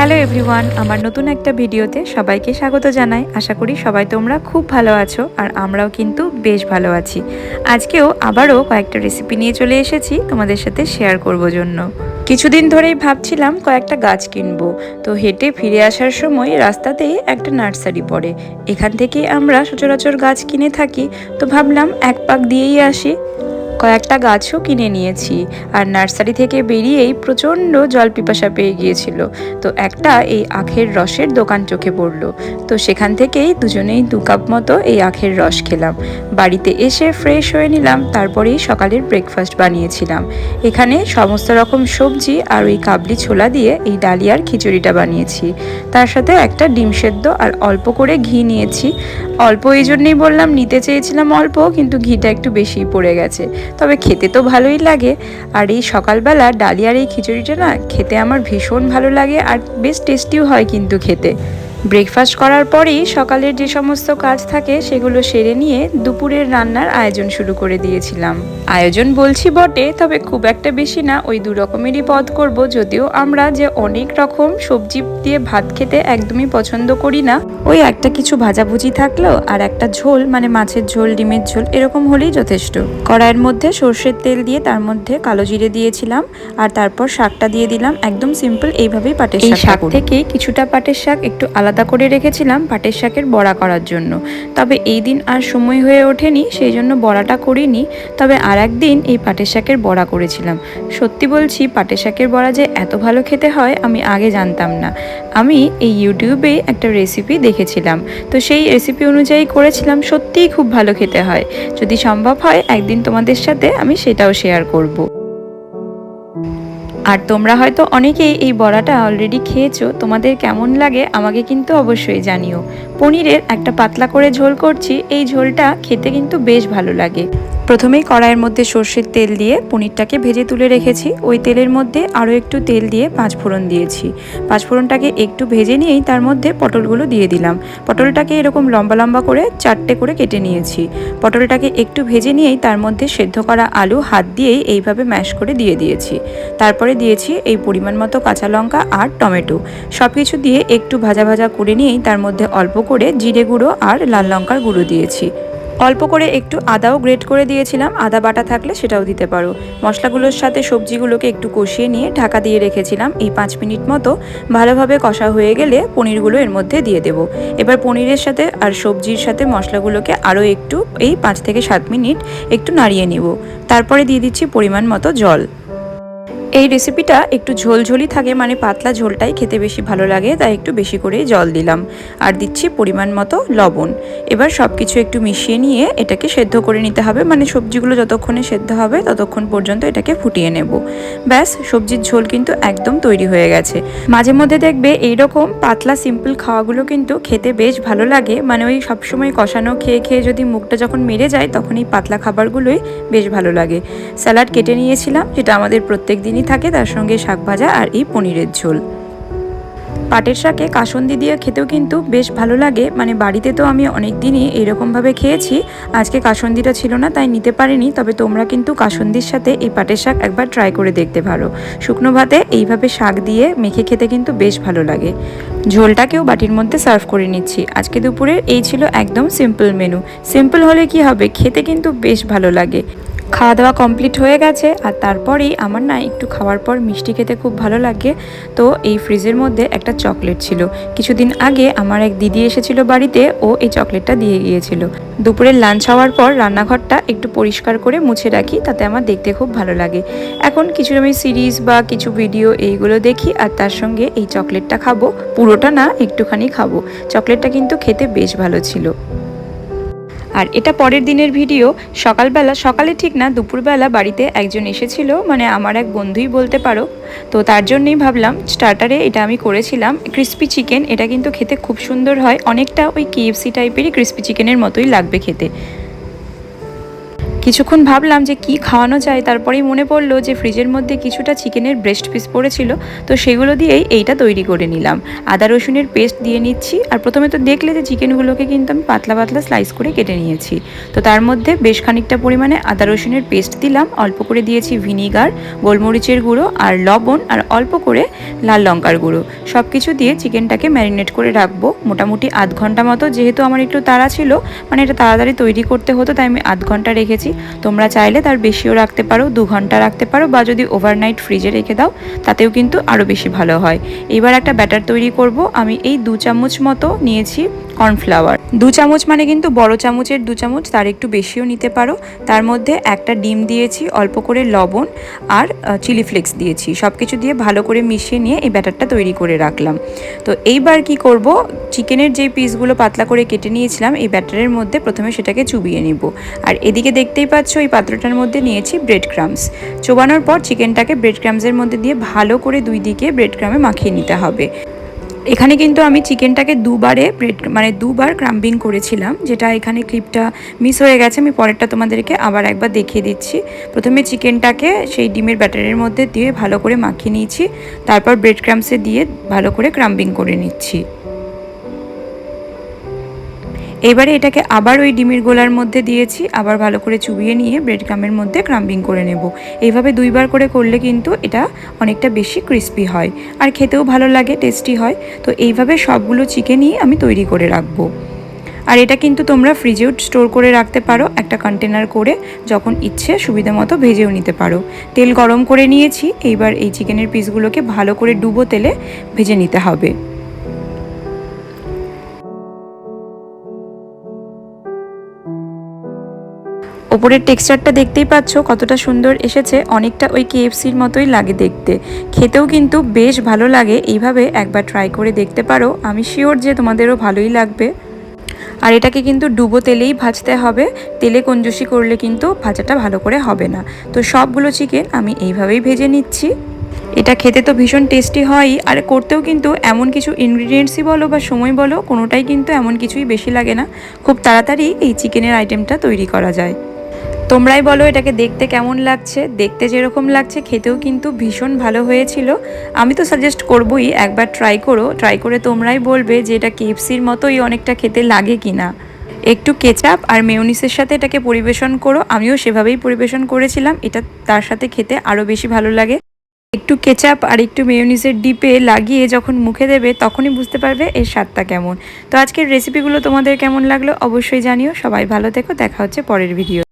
Hello everyone, আমার নতুন একটা ভিডিওতে সবাইকে স্বাগত জানাই। আশা করি সবাই তোমরা খুব ভালো আছো আর আমরাও কিন্তু বেশ ভালো আছি। আজকেও আবারও কয়েকটা রেসিপি নিয়ে চলে এসেছি তোমাদের সাথে শেয়ার করব জন্য। কিছুদিন ধরেই ভাবছিলাম কয়েকটা গাছ কিনবো, তো হেঁটে ফিরে আসার সময় রাস্তাতেই একটা নার্সারি পড়ে। এখান থেকে আমরা সচরাচর গাছ কিনে থাকি, তো ভাবলাম এক পাক দিয়েই আসি। কয়েকটা গাছও কিনে নিয়েছি আর নার্সারি থেকে বেরিয়েই প্রচণ্ড জল পিপাসা পেয়ে গিয়েছিল। তো একটা এই আখের রসের দোকান চোখে পড়ল। তো সেখান থেকেই দুজনেই দু কাপ মতো এই আখের রস খেলাম। বাড়িতে এসে ফ্রেশ হয়ে নিলাম, তারপরেই সকালের ব্রেকফাস্ট বানিয়েছিলাম। এখানে সমস্ত রকম সবজি আর ওই কাবলি ছোলা দিয়ে এই ডালিয়ার খিচুড়িটা বানিয়েছি। তার সাথে একটা ডিম সেদ্ধ আর অল্প করে ঘি নিয়েছি। অল্প এই জন্যই বললাম, নিতে চেয়েছিলাম অল্প, কিন্তু ঘিটা একটু বেশিই পড়ে গেছে। তবে খেতে তো ভালোই লাগে। আর এই সকালবেলা ডালিয়ার এই খিচুড়িটা না খেতে আমার ভীষণ ভালো লাগে আর বেশ টেস্টিও হয় কিন্তু খেতে। ব্রেকফাস্ট করার পরেই সকালের যে সমস্ত কাজ থাকে সেগুলো সেরে নিয়ে দুপুরের রান্নার আয়োজন শুরু করে দিয়েছিলাম। আয়োজন বলছি বটে তবে খুব একটা বেশি না ওই দু রকমেরই পদ করব যদিও আমরা যে অনেক রকম সবজি দিয়ে ভাত খেতে একদমই পছন্দ করি না ওই একটা কিছু ভাজাভুজি থাকল আর একটা ঝোল মানে মাছের ঝোল ডিমের ঝোল এরকম হলেই যথেষ্ট। কড়াইয়ের মধ্যে সর্ষের তেল দিয়ে তার মধ্যে কালো জিরে দিয়েছিলাম আর তারপর শাকটা দিয়ে দিলাম একদম সিম্পল এইভাবেই পাটের শাক শাক থেকেই কিছুটা পাটের শাক একটু আলাদা করে রেখেছিলাম পাটের শাকের বড়া করার জন্য। তবে এই দিন আর সময় হয়ে ওঠেনি, সেই জন্য বড়াটা করিনি। তবে আর একদিন এই পাটের শাকের বড়া করেছিলাম। সত্যি বলছি, পাটের শাকের বড়া যে এত ভালো খেতে হয়, আমি আগে জানতাম না। আমি এই ইউটিউবে একটা রেসিপি দেখেছিলাম। তো সেই রেসিপি অনুযায়ী করেছিলাম, সত্যিই খুব ভালো খেতে হয়। যদি সম্ভব হয়, একদিন তোমাদের সাথে আমি সেটাও শেয়ার করব। আর তোমরা হয়তো অনেকেই এই বড়াটা অলরেডি খেয়েছো, তোমাদের কেমন লাগে আমাকে কিন্তু অবশ্যই জানিও। পনিরের একটা পাতলা করে ঝোল করছি, এই ঝোলটা খেতে কিন্তু বেশ ভালো লাগে। প্রথমেই কড়াইয়ের মধ্যে সর্ষের তেল দিয়ে পনিরটাকে ভেজে তুলে রেখেছি। ওই তেলের মধ্যে আরও একটু তেল দিয়ে পাঁচফোড়ন দিয়েছি। পাঁচফোড়নটাকে একটু ভেজে নিয়েই তার মধ্যে পটলগুলো দিয়ে দিলাম। পটলটাকে এরকম লম্বা লম্বা করে চারটে করে কেটে নিয়েছি। পটলটাকে একটু ভেজে নিয়েই তার মধ্যে সেদ্ধ করা আলু হাত দিয়েই এইভাবে ম্যাশ করে দিয়ে দিয়েছি। তারপরে দিয়েছি এই পরিমাণ মতো কাঁচা লঙ্কা আর টমেটো। সব কিছু দিয়ে একটু ভাজা ভাজা করে নিয়েই তার মধ্যে অল্প করে জিরে গুঁড়ো আর লাল লঙ্কার গুঁড়ো দিয়েছি। অল্প করে একটু আদাও গ্রেট করে দিয়েছিলাম, আদা বাটা থাকলে সেটাও দিতে পারো। মশলাগুলোর সাথে সবজিগুলোকে একটু কষিয়ে নিয়ে ঢাকা দিয়ে রেখেছিলাম। এই পাঁচ মিনিট মতো ভালোভাবে কষা হয়ে গেলে পনিরগুলো এর মধ্যে দিয়ে দেবো। এবার পনিরের সাথে আর সবজির সাথে মশলাগুলোকে আরও একটু, এই পাঁচ থেকে সাত মিনিট একটু নাড়িয়ে নেব। তারপরে দিয়ে দিচ্ছি পরিমাণ মতো জল। এই রেসিপিটা একটু ঝোলঝোলি থাকে মানে পাতলা ঝোলটাই খেতে বেশি ভালো লাগে, তাই একটু বেশি করেই জল দিলাম। আর দিচ্ছি পরিমাণ মতো লবণ। এবার সব কিছু একটু মিশিয়ে নিয়ে এটাকে সেদ্ধ করে নিতে হবে মানে সবজিগুলো যতক্ষণে সেদ্ধ হবে ততক্ষণ পর্যন্ত এটাকে ফুটিয়ে নেব। ব্যাস, সবজির ঝোল কিন্তু একদম তৈরি হয়ে গেছে। মাঝে মধ্যে দেখবে এইরকম পাতলা সিম্পল খাওয়াগুলো কিন্তু খেতে বেশ ভালো লাগে মানে ওই সবসময় কষানো, খেয়ে খেয়ে যদি মুখটা যখন মেরে যায়, তখন এই পাতলা খাবারগুলোই বেশ ভালো লাগে। স্যালাড কেটে নিয়েছিলাম, যেটা আমাদের প্রত্যেক দিনই থাকে, তার সঙ্গে শাক ভাজা আর এই পনিরের ঝোল। পাটের শাকে কাসন্দি দিয়ে খেতেও কিন্তু বেশ ভালো লাগে। মানে বাড়িতে তো আমি অনেক দিনই এরকমভাবে খেয়েছি। আজকে কাসন্দিটা ছিল না, তাই নিতে পারিনি। তবে তোমরা কিন্তু কাসন্দির সাথে এই পাটের শাক একবার ট্রাই করে দেখতে পারো। শুকনো ভাতে এইভাবে শাক দিয়ে মেখে খেতে কিন্তু বেশ ভালো লাগে। ঝোলটাকেও বাটির মধ্যে সার্ভ করে নিচ্ছি। আজকে দুপুরে এই ছিল একদম সিম্পল মেনু সিম্পল হলে কি হবে? খেতে কিন্তু বেশ ভালো লাগে। খাওয়া দাওয়া কমপ্লিট হয়ে গেছে আর তারপরেই আমার না একটু খাওয়ার পর মিষ্টি খেতে খুব ভালো লাগে। তো এই ফ্রিজের মধ্যে একটা চকলেট ছিল। কিছুদিন আগে আমার এক দিদি এসেছিল বাড়িতে, ও এই চকলেটটা দিয়ে গিয়েছিল। দুপুরের লাঞ্চ হওয়ার পর রান্নাঘরটা একটু পরিষ্কার করে মুছে রাখি, তাতে আমার দেখতে খুব ভালো লাগে। এখন কিছু আমি সিরিজ বা কিছু ভিডিও এইগুলো দেখি আর তার সঙ্গে এই চকলেটটা খাব। পুরোটা না একটুখানি খাব। চকলেটটা কিন্তু খেতে বেশ ভালো ছিল। আর এটা পরের দিনের ভিডিও। সকালবেলা, সকালে ঠিক না, দুপুরবেলা বাড়িতে একজন এসেছিল মানে আমার এক বন্ধুই বলতে পারো। তো তার জন্যই ভাবলাম স্টার্টারে এটা আমি করেছিলাম। ক্রিস্পি চিকেন এটা কিন্তু খেতে খুব সুন্দর হয়। অনেকটা ওই কেএফসি টাইপেরই ক্রিস্পি চিকেনের মতোই লাগবে খেতে। কিছুক্ষণ ভাবলাম যে কি খাওয়ানো যায়, তারপরেই মনে পড়ল যে ফ্রিজের মধ্যে কিছুটা চিকেনের ব্রেস্ট পিস পড়েছিল, তো সেগুলো দিয়েই এইটা তৈরি করে নিলাম। আদা রসুনের পেস্ট দিয়ে নিচ্ছি, আর প্রথমে তো দেখলে যে চিকেনগুলোকে কিন্তু আমি পাতলা পাতলা স্লাইস করে কেটে নিয়েছি। তো তার মধ্যে বেশ খানিকটা পরিমাণে আদা রসুনের পেস্ট দিলাম, অল্প করে দিয়েছি ভিনিগার গোলমরিচের গুঁড়ো, আর লবণ, আর অল্প করে লাল লঙ্কার গুঁড়ো। সব কিছু দিয়ে চিকেনটাকে ম্যারিনেট করে রাখব। মোটামুটি আধ ঘণ্টা মতো, যেহেতু আমার একটু তাড়া ছিল মানে এটা তাড়াতাড়ি তৈরি করতে হতো, তাই আমি আধ ঘণ্টা রেখেছি। তোমরা চাইলে তার বেশিও রাখতে পারো, দু ঘণ্টা রাখতে পারো, বা যদি ওভারনাইট ফ্রিজে রেখে দাও, তাতেও কিন্তু আরও বেশি ভালো হয়। এবার একটা ব্যাটার তৈরি করব। আমি এই দু চামচ মতো নিয়েছি কর্নফ্লাওয়ার দু চামচ মানে কিন্তু বড় চামচের দু চামচ, তার একটু বেশিও নিতে পারো। তার মধ্যে একটা ডিম দিয়েছি, অল্প করে লবণ আর চিলি ফ্লেক্স দিয়েছি। সব কিছু দিয়ে ভালো করে মিশিয়ে নিয়ে এই ব্যাটারটা তৈরি করে রাখলাম। তো এইবার কি করব? চিকেনের যে পিসগুলো পাতলা করে কেটে নিয়েছিলাম, এই ব্যাটারের মধ্যে প্রথমে সেটাকে চুবিয়ে নিব। আর এদিকে দেখতেই পাচ্ছ, এই পাত্রটার মধ্যে নিয়েছি ব্রেড ক্রামস চোবানোর পর চিকেনটাকে ব্রেড ক্রামসের মধ্যে দিয়ে ভালো করে দুই দিকে ব্রেড ক্রামে মাখিয়ে নিতে হবে। এখানে কিন্তু আমি চিকেনটাকে দুবারে ব্রেড মানে দুবার ক্রাম্বিং করেছিলাম, যেটা এখানে ক্লিপটা মিস হয়ে গেছে। আমি পরেরটা তোমাদেরকে আবার একবার দেখিয়ে দিচ্ছি। প্রথমে চিকেনটাকে সেই ডিমের ব্যাটারের মধ্যে দিয়ে ভালো করে মাখিয়ে নিয়েছি, তারপর ব্রেড ক্রামসে দিয়ে ভালো করে ক্রাম্বিং করে নিচ্ছি। এবারে এটাকে আবার ওই ডিমের গোলার মধ্যে দিয়েছি, আবার ভালো করে চুবিয়ে নিয়ে ব্রেড ক্রামের মধ্যে ক্রাম্বিং করে নেব। এইভাবে দুইবার করে করলে কিন্তু এটা অনেকটা বেশি ক্রিস্পি হয় আর খেতেও ভালো লাগে টেস্টি হয়। তো এইভাবে সবগুলো চিকেনই আমি তৈরি করে রাখব। আর এটা কিন্তু তোমরা ফ্রিজেও স্টোর করে রাখতে পারো, একটা কন্টেনার করে যখন ইচ্ছে সুবিধা মতো ভেজেও নিতে পারো। তেল গরম করে নিয়েছি, এইবার এই চিকেনের পিসগুলোকে ভালো করে ডুবো তেলে ভেজে নিতে হবে। ওপরের টেক্সচারটা দেখতেই পাচ্ছ কতটা সুন্দর এসেছে। অনেকটা ওই কেএফসির মতোই লাগে দেখতে। খেতেও কিন্তু বেশ ভালো লাগে। এইভাবে একবার ট্রাই করে দেখতে পারো। আমি শিওর যে তোমাদেরও ভালোই লাগবে। আর এটাকে কিন্তু ডুবো তেলেই ভাজতে হবে। তেলে কঞ্জুসি করলে কিন্তু ভাজাটা ভালো করে হবে না। তো সবগুলো চিকেন আমি এইভাবেই ভেজে নিচ্ছি। এটা খেতে তো ভীষণ টেস্টি হয়ই আর করতেও কিন্তু এমন কিছু ইনগ্রিডিয়েন্টসই বলো বা সময় বলো, কোনোটাই কিন্তু এমন কিছুই বেশি লাগে না। খুব তাড়াতাড়ি এই চিকেনের আইটেমটা তৈরি করা যায়। তোমরাই বলো এটাকে দেখতে কেমন লাগছে। দেখতে যেরকম লাগছে, খেতেও কিন্তু ভীষণ ভালো হয়েছিল। আমি তো সাজেস্ট করবই, একবার ট্রাই করো। ট্রাই করে তোমরাই বলবে যে এটা কেএফসির মতোই অনেকটা খেতে লাগে কি না একটু কেচাপ আর মেয়নিসের সাথে এটাকে পরিবেশন করো। আমিও সেভাবেই পরিবেশন করেছিলাম। এটা তার সাথে খেতে আরও বেশি ভালো লাগে। একটু কেচাপ আর একটু মেয়নিসের ডিপে লাগিয়ে যখন মুখে দেবে, তখনই বুঝতে পারবে এর স্বাদটা কেমন। তো আজকের রেসিপিগুলো তোমাদের কেমন লাগল অবশ্যই জানিও। সবাই ভালো থেকো। দেখা হচ্ছে পরের ভিডিও